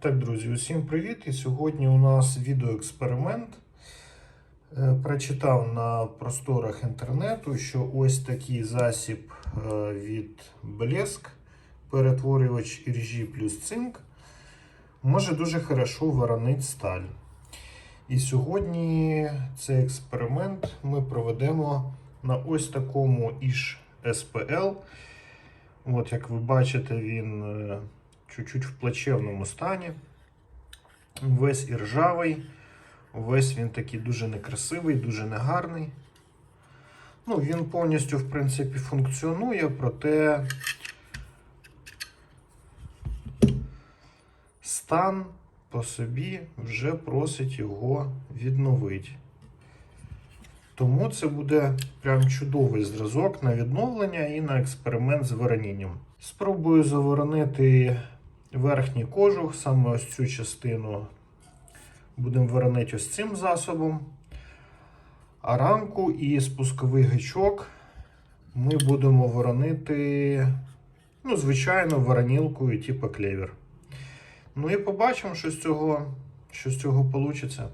Так, друзі, усім привіт! І сьогодні у нас відеоексперимент. Е, Прочитав на просторах інтернету, що ось такий засіб е, від Блеск, перетворювач іржі плюс цинк, може дуже хорошо воронити сталь. І сьогодні цей експеримент ми проведемо на ось такому іж СПЛ. От, як ви бачите, він е, чуть-чуть в плачевному стані. Весь іржавий, весь він такий дуже некрасивий, дуже негарний. Ну, він повністю, в принципі, функціонує, проте стан по собі вже просить його відновити. Тому це буде прям чудовий зразок на відновлення і на експеримент з воронінням. Спробую заворонити верхній кожух, саме ось цю частину будемо виронити ось цим засобом. А рамку і спусковий гачок ми будемо воронити, ну, звичайно, воронілкою типу клевер. Ну і побачимо, що з цього, що з цього вийде.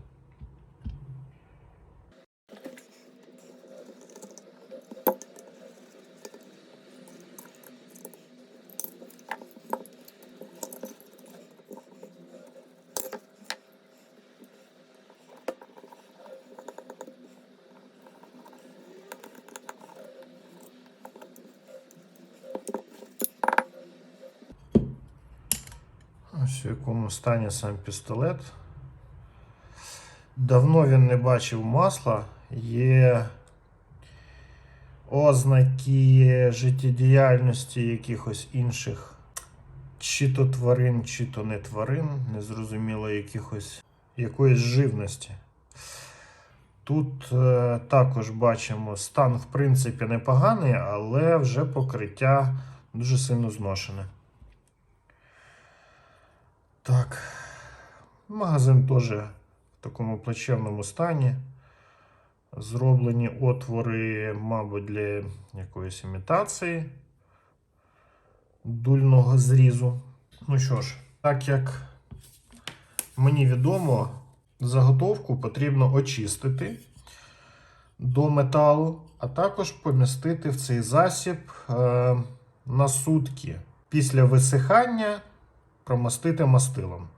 Ось в якому стані сам пістолет. Давно він не бачив масла. Є ознаки життєдіяльності якихось інших, чи то тварин, чи то не тварин, незрозуміло якихось якоїсь живності. Тут е, також бачимо стан, в принципі, непоганий, але вже покриття дуже сильно зношене. Так, магазин теж в такому плачевному стані. Зроблені отвори, мабуть, для якоїсь імітації дульного зрізу. Ну що ж, так як мені відомо, заготовку потрібно очистити до металу, а також помістити в цей засіб е, на сутки. Після висихання промастити мастилом.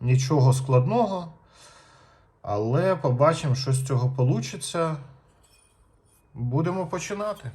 Нічого складного, але побачимо, що з цього вийде. Будемо починати.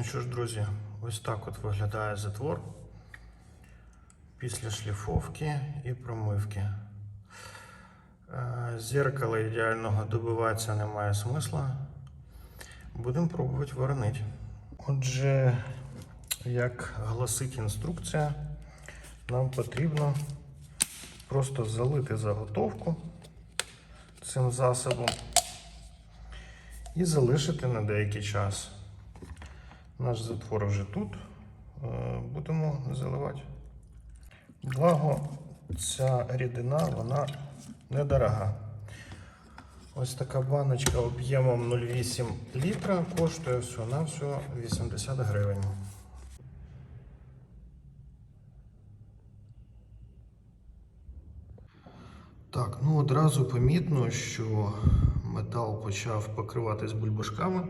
Ну що ж, друзі, ось так от виглядає затвор після шліфовки і промивки. Е, Зеркала ідеального добиватися немає смисла. Будемо пробувати воронити. Отже, як гласить інструкція, нам потрібно просто залити заготовку цим засобом і залишити на деякий час. Наш затвор вже тут. Е, Будемо заливати. Благо, ця рідина вона недорога. Ось така баночка об'ємом 0,8 літра коштує всього на всього 80 гривень. Так, ну одразу помітно, що метал почав покриватись бульбашками.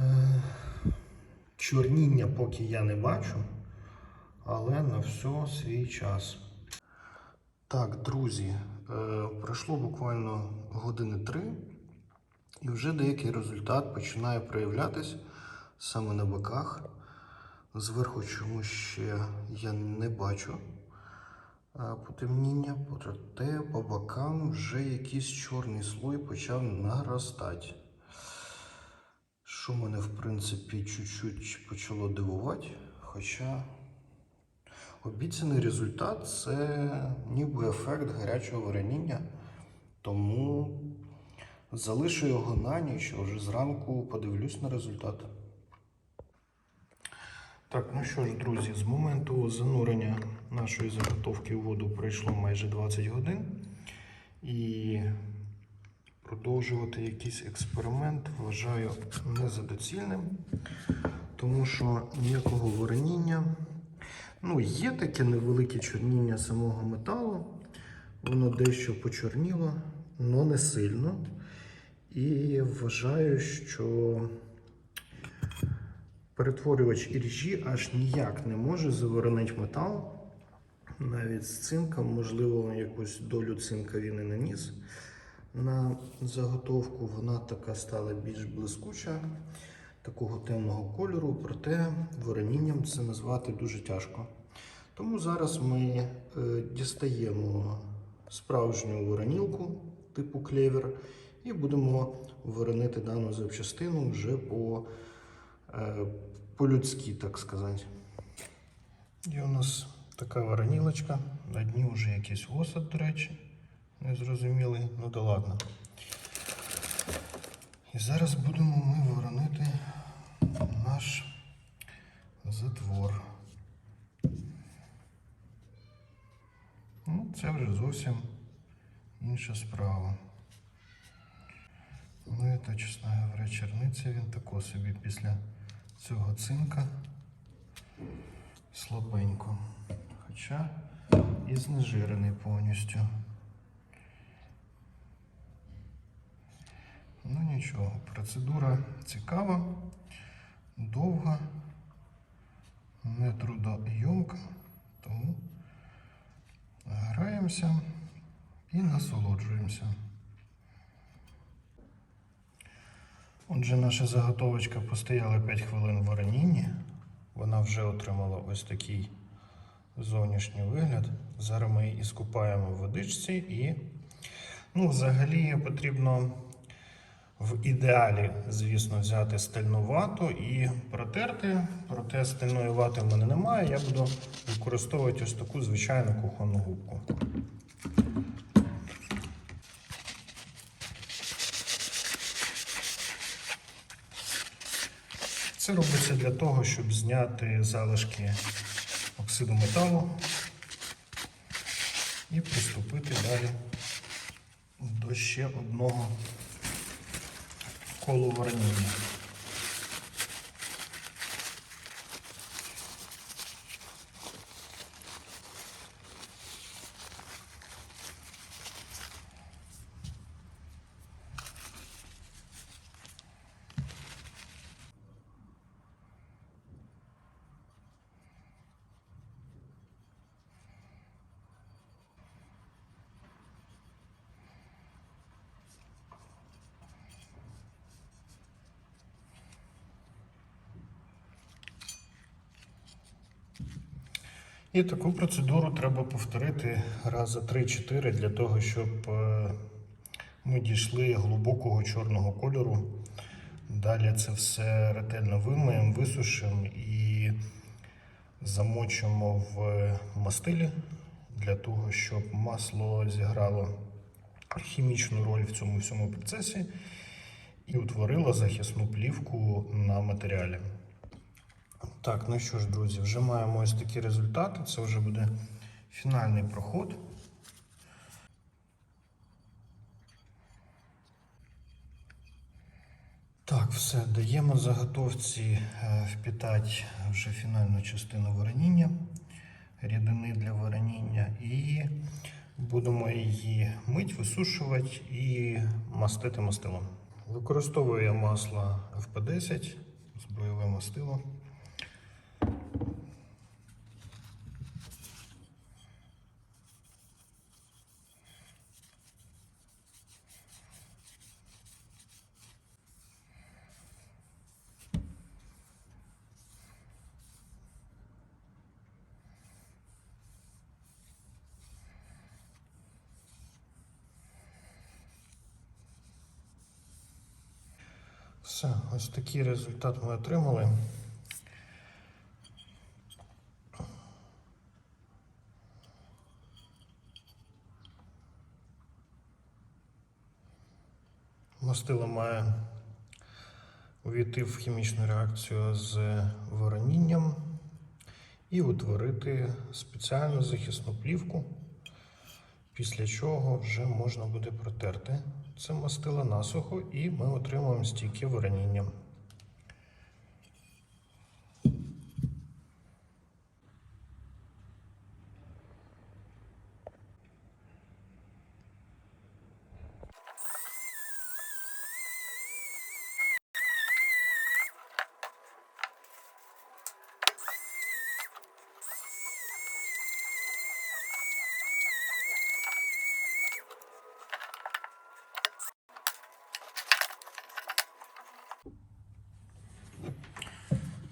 Е, Чорніння поки я не бачу, але на все свій час. Так, друзі, е, пройшло буквально години три, і вже деякий результат починає проявлятись саме на боках. Зверху чомусь ще я не бачу е, потемніння, проте по бокам вже якийсь чорний слой почав наростати. Що мене, в принципі, чуть-чуть почало дивувати, хоча обіцяний результат це ніби ефект гарячого вареніння, тому залишу його на ніч, а вже зранку подивлюсь на результат. Так, ну що ж, друзі, з моменту занурення нашої заготовки у воду пройшло майже 20 годин. І продовжувати якийсь експеримент вважаю не за тому що ніякого вареніння. Ну, є таке невелике чорніння самого металу, воно дещо почорніло, але не сильно. І вважаю, що перетворювач іржі аж ніяк не може заворонити метал. Навіть з цинком, можливо, якусь долю цинка він і наніс. На заготовку вона така стала більш блискуча, такого темного кольору, проте воронінням це назвати дуже тяжко. Тому зараз ми е, дістаємо справжню воронілку типу клевер і будемо воронити дану запчастину вже по, е, по-людськи, так сказати. І у нас така воронілочка, на дні вже якийсь осад, до речі незрозумілий, ну да ладно. І зараз будемо ми воронити наш затвор. Ну, це вже зовсім інша справа. Ну і та, чесно говоря, черниця він тако собі після цього цинка слабенько. Хоча і знежирений повністю. Ну нічого, процедура цікава, довга, не трудоємка, тому граємося і насолоджуємося. Отже, наша заготовочка постояла 5 хвилин в варенінні. Вона вже отримала ось такий зовнішній вигляд. Зараз ми її скупаємо в водичці і, ну, взагалі потрібно. В ідеалі, звісно, взяти стальну вату і протерти. Проте стальної вати в мене немає. Я буду використовувати ось таку звичайну кухонну губку. Це робиться для того, щоб зняти залишки оксиду металу і приступити далі до ще одного колу вороніння. І таку процедуру треба повторити раз за 3-4 для того, щоб е, ми дійшли глибокого чорного кольору. Далі це все ретельно вимиємо, висушимо і замочимо в мастилі для того, щоб масло зіграло хімічну роль в цьому всьому процесі і утворило захисну плівку на матеріалі. Так, ну що ж, друзі, вже маємо ось такі результати. Це вже буде фінальний проход. Так, все, даємо заготовці е, впітати вже фінальну частину вареніння, рідини для вареніння, і будемо її мить, висушувати і мастити мастилом. Використовую я масло FP10 з бойове мастило. Все, ось такий результат ми отримали. Мастило має увійти в хімічну реакцію з воронінням і утворити спеціальну захисну плівку, після чого вже можна буде протерти це мастило насухо і ми отримуємо стійке вороніння.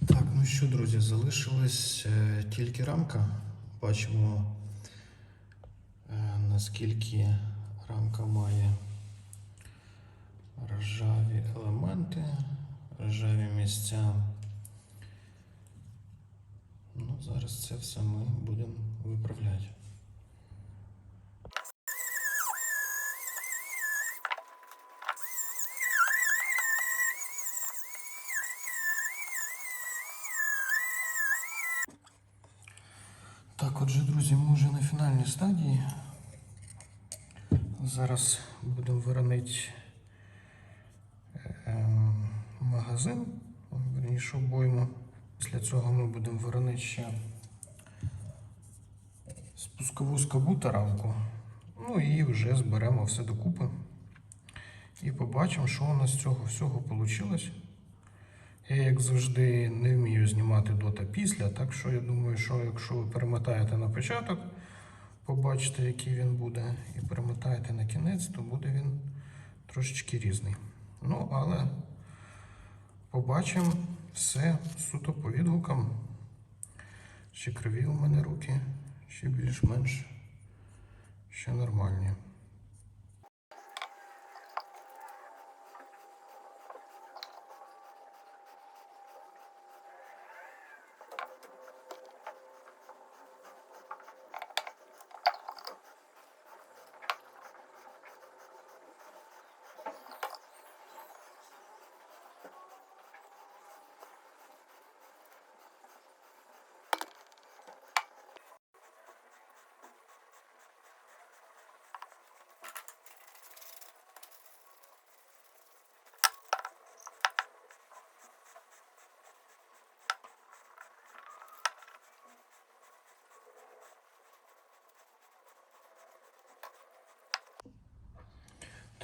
Так, ну що, друзі, залишилась е, тільки рамка. Бачимо, е, наскільки рамка має ржаві елементи, ржаві місця. Ну, зараз це все ми будемо виправляти. Отже, друзі, ми вже на фінальній стадії. Зараз будемо виронити ем, магазин, верніше обойму. Після цього ми будемо виронити ще спускову скобу та рамку. Ну і вже зберемо все докупи. І побачимо, що у нас з цього всього вийшло. Я, як завжди, не вмію знімати до та після, так що я думаю, що якщо ви перемотаєте на початок, побачите, який він буде, і перемотаєте на кінець, то буде він трошечки різний. Ну, але побачимо все суто по відгукам. Ще криві у мене руки, ще більш-менш ще нормальні.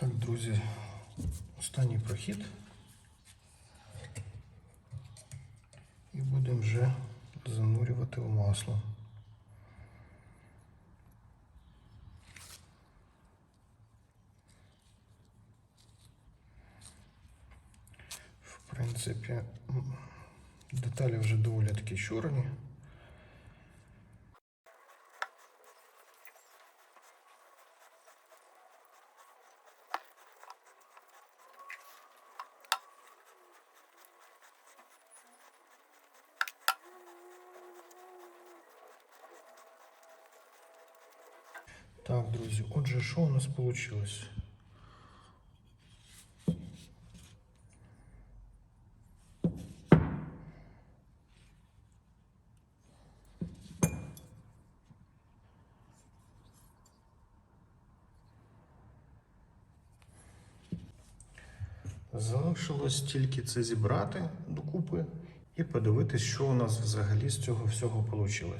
Так, друзі, останній прохід. І будемо вже занурювати в масло. В принципі, деталі вже доволі такі чорні. Так, друзі, отже, що у нас вийшло? Залишилось тільки це зібрати докупи і подивитись, що у нас взагалі з цього всього вийшло.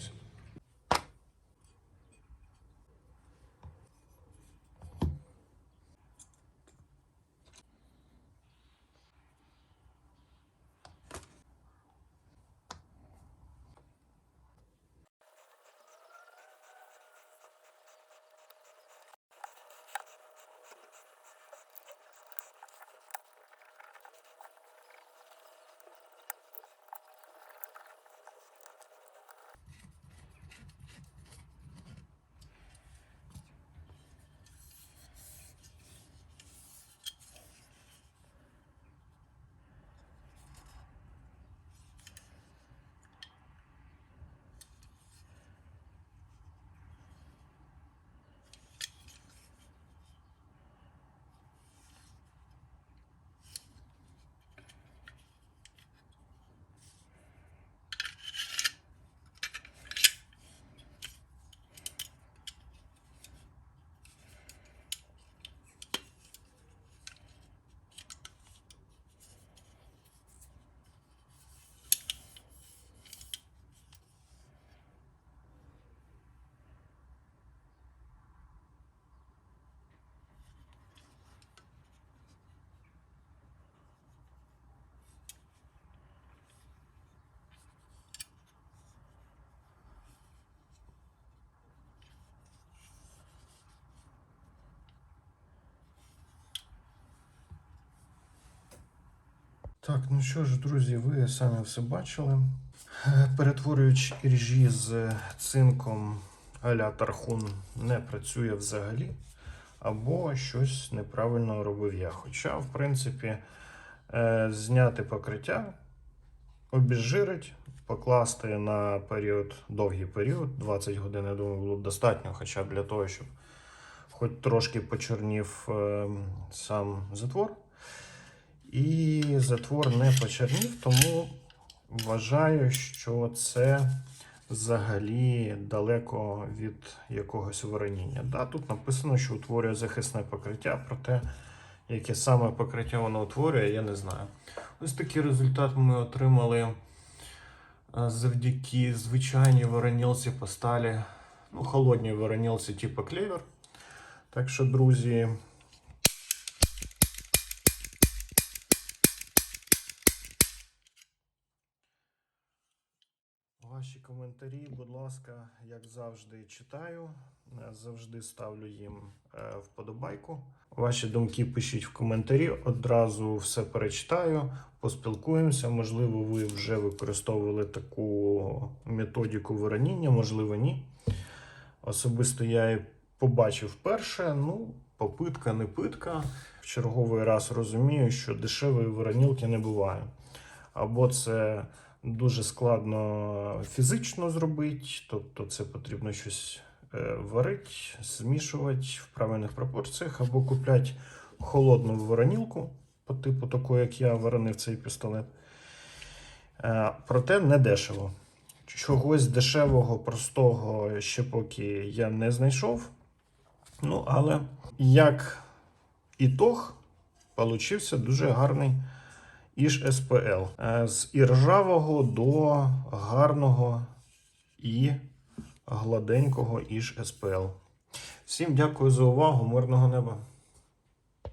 Так, ну що ж, друзі, ви самі все бачили. Е, Перетворюючи іржі з цинком а-ля Тархун не працює взагалі, або щось неправильно робив я. Хоча, в принципі, е, зняти покриття, обезжирить, покласти на період, довгий період, 20 годин, я думаю, було достатньо, хоча б для того, щоб хоч трошки почорнів е, сам затвор. І затвор не почернів, тому вважаю, що це взагалі далеко від якогось вороніння. Да, тут написано, що утворює захисне покриття, проте яке саме покриття воно утворює, я не знаю. Ось такий результат ми отримали е, завдяки звичайній воронілці по сталі, ну, холодній воронілці типу клевер. Так що, друзі, Ваші коментарі, будь ласка, як завжди, читаю. Е, Завжди ставлю їм е, вподобайку. Ваші думки пишіть в коментарі. Одразу все перечитаю, поспілкуємося. Можливо, ви вже використовували таку методику вороніння, можливо, ні. Особисто я і побачив вперше. Ну, попитка, не питка. В черговий раз розумію, що дешевої воронілки не буває. Або це дуже складно фізично зробити, тобто це потрібно щось е, варити, змішувати в правильних пропорціях, або купляти холодну воронілку, по типу такої, як я воронив цей пістолет. Е, Проте не дешево. Чогось дешевого, простого ще поки я не знайшов. Ну, але як ітог, получився дуже гарний Іж СПЛ. Е, З іржавого до гарного і гладенького Іж СПЛ. Всім дякую за увагу, мирного неба.